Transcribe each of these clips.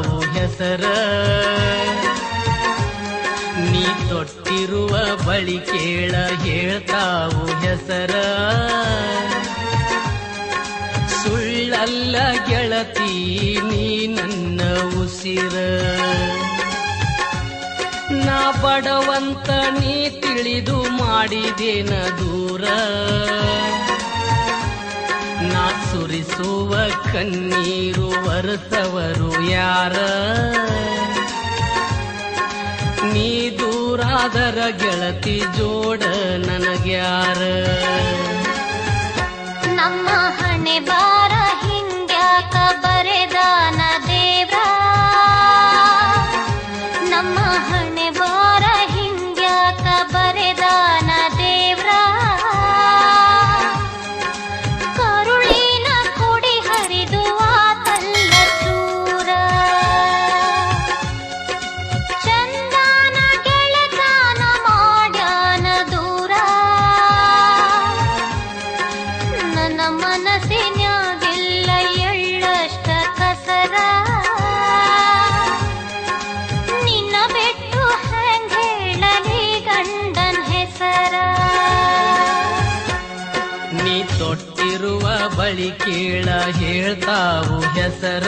ಹೇಳ್ತಾವು ಹೆಸರ. ನೀ ತೊಟ್ಟಿರುವ ಬಳಿ ಕೇಳ ಹೇಳ್ತಾವು ಹೆಸರ. ಸುಳ್ಳಲ್ಲ ಗೆಳತಿ, ನೀ ನನ್ನ ಉಸಿರ. ನಾ ಬಡವಂತ, ನೀ ತಿಳಿದು ಮಾಡಿದೇನ ದೂರ. ಸುರಿಸುವ ಕಣ್ಣೀರು ಬರುತ್ತವರು ಯಾರ? ನೀ ದೂರಾದರ ಗೆಳತಿ ಜೋಡ ನನಗ್ಯಾರ? ನೀ ತೊಟ್ಟಿರುವ ಬಳಿ ಕೇಳ ಹೇಳ್ತಾವು ಹೆಸರ.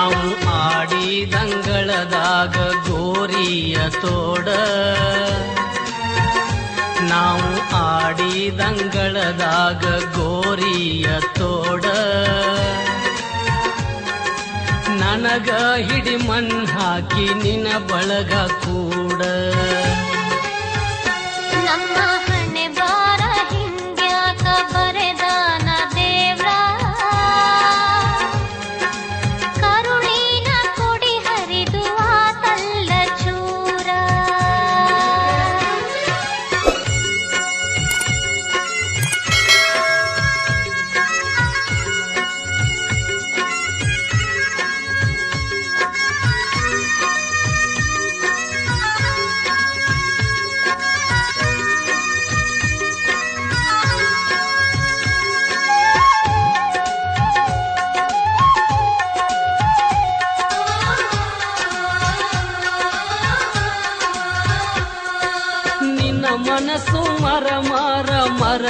ನಾವು ಆಡಿದಂಗಳದಾಗ ಗೋರಿಯ ತೋಡ. ನಾವು ಆಡಿದಂಗಳದಾಗ ಗೋರಿಯ ತೋಡ. ನನಗ ಹಿಡಿ ಮಣ್ ಹಾಕಿ ನಿನ ಬಳಗ ಕೂಡ. ನಮ್ಮ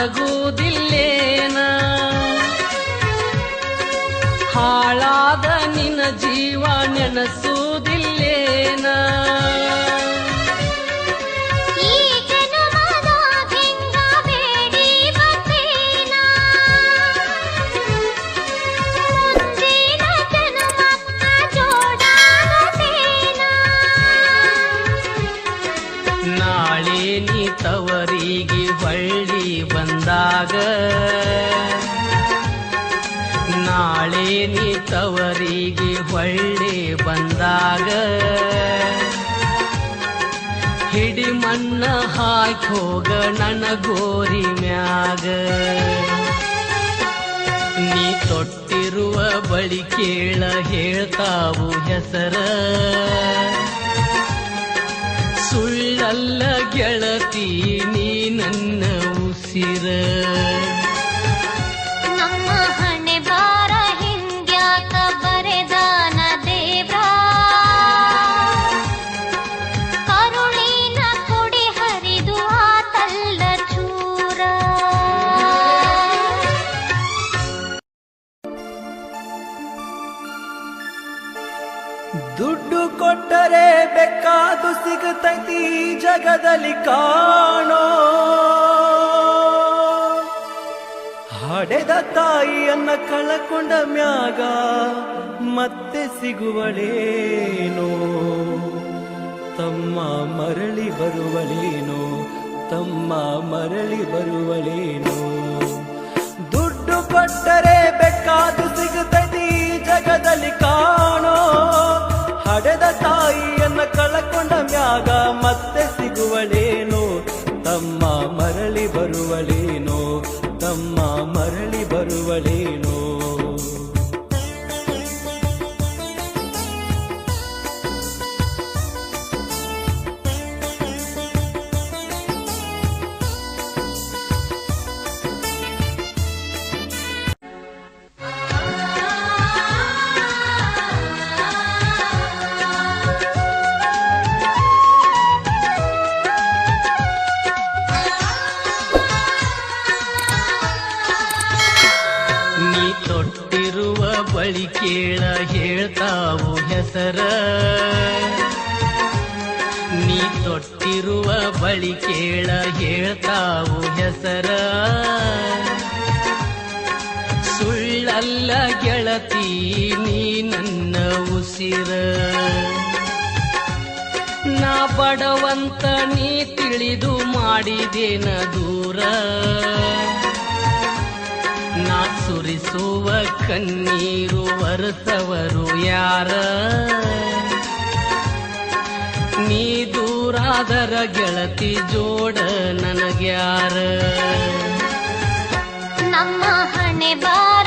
ಮರಗುವುದಿಲ್ಲೇನ ಹಾಳಾದ ನಿನ್ನ ಜೀವ ನೆನಸುವುದಿಲ್ಲೇನ ಬಂದಾಗ ಹಿಡಿ ಮಣ್ಣ ಹಾಕಿ ಹೋಗ ನನ್ನ ಗೋರಿ ಮ್ಯಾಗ. ನೀ ತೊಟ್ಟಿರುವ ಬಳಿ ಕೇಳ ಹೇಳ್ತಾವು ಹೆಸರ. ಸುಳ್ಳಲ್ಲ ಗೆಳತಿ ನೀ ನನ್ನ ಉಸಿರ. ದುಡ್ಡು ಕೊಟ್ಟರೆ ಬೇಕಾದು ಸಿಗುತ್ತೈತಿ ಜಗದಲ್ಲಿ ಕಾಣೋ. ಹಡೆದ ತಾಯಿಯನ್ನ ಕಳಕೊಂಡ ಮ್ಯಾಗ ಮತ್ತೆ ಸಿಗುವಳೇನೋ. ತಮ್ಮ ಮರಳಿ ಬರುವಳೇನೋ, ತಮ್ಮ ಮರಳಿ ಬರುವಳೇನೋ. ದುಡ್ಡು ಕೊಟ್ಟರೆ ಬೇಕಾದು ಸಿಗುತ್ತದೆ ಜಗದಲ್ಲಿ ಕಾಣೋ. ಹಡೆದ ತಾಯಿಯನ್ನ ಕಳಕೊಂಡ ಮ್ಯಾಗ ಮತ್ತೆ ಸಿಗುವಳೇನೋ? ತಮ್ಮ ಮರಳಿ ಬರುವಳೇನೋ? ತಮ್ಮ ಮರಳಿ ಬರುವಳೇನೋ ಬಳಿ ಕೇಳ ಹೇಳ್ತಾವು ಹೆಸರ. ನೀ ತೊಟ್ಟಿರುವ ಬಳಿ ಕೇಳ ಹೇಳ್ತಾವು ಹೆಸರ. ಸುಳ್ಳಲ್ಲ ಗೆಳತಿ, ನೀ ನನ್ನ ಉಸಿರ. ನಾ ಬಡವಂತ, ನೀ ತಿಳಿದು ಮಾಡಿದೇನ ದೂರ. ಸುರಿಸುವ ಕಣ್ಣೀರು ಬರುತ್ತವರು ಯಾರ? ನೀ ದೂರಾದರ ಗೆಳತಿ ಜೋಡ ನನಗ್ಯಾರ? ನಮ್ಮ ಹಣೆ ಬಾರ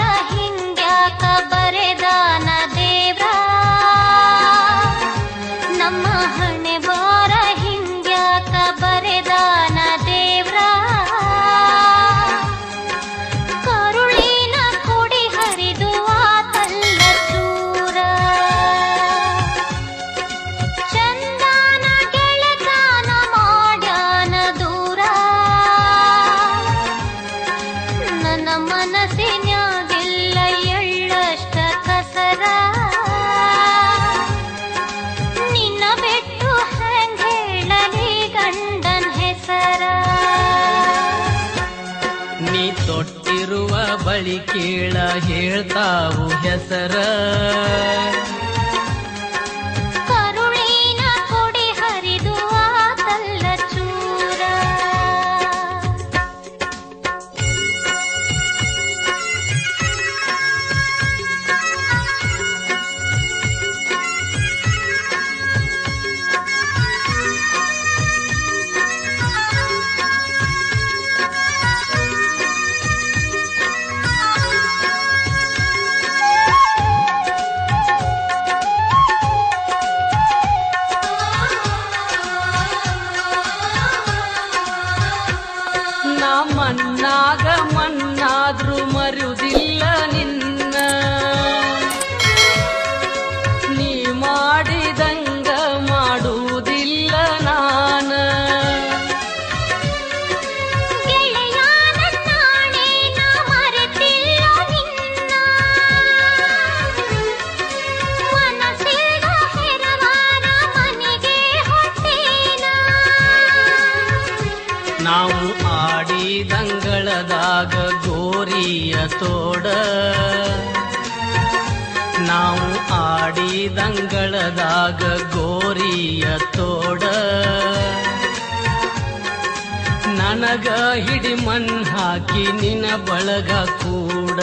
ಕೇಳ ಹೇಳ್ತಾವು ಹೆಸರ. ಮಣ್ಣಾದ್ರೂ ಮರುವುದಿಲ್ಲ ನಿನ್ನ. ನೀ ಮಾಡಿದಂಗ ಮಾಡುವುದಿಲ್ಲ ನಾನ. ನಾವು ಆಡಿದಂಗಳದಾಗ ಗೋರಿಯ ತೋಡ. ನಾವು ಆಡಿದಂಗಳದಾಗ ಗೋರಿಯ ತೋಡ. ನನಗ ಹಿಡಿ ಮಣ್ ಹಾಕಿ ನಿನ್ನ ಬಳಗ ಕೂಡ.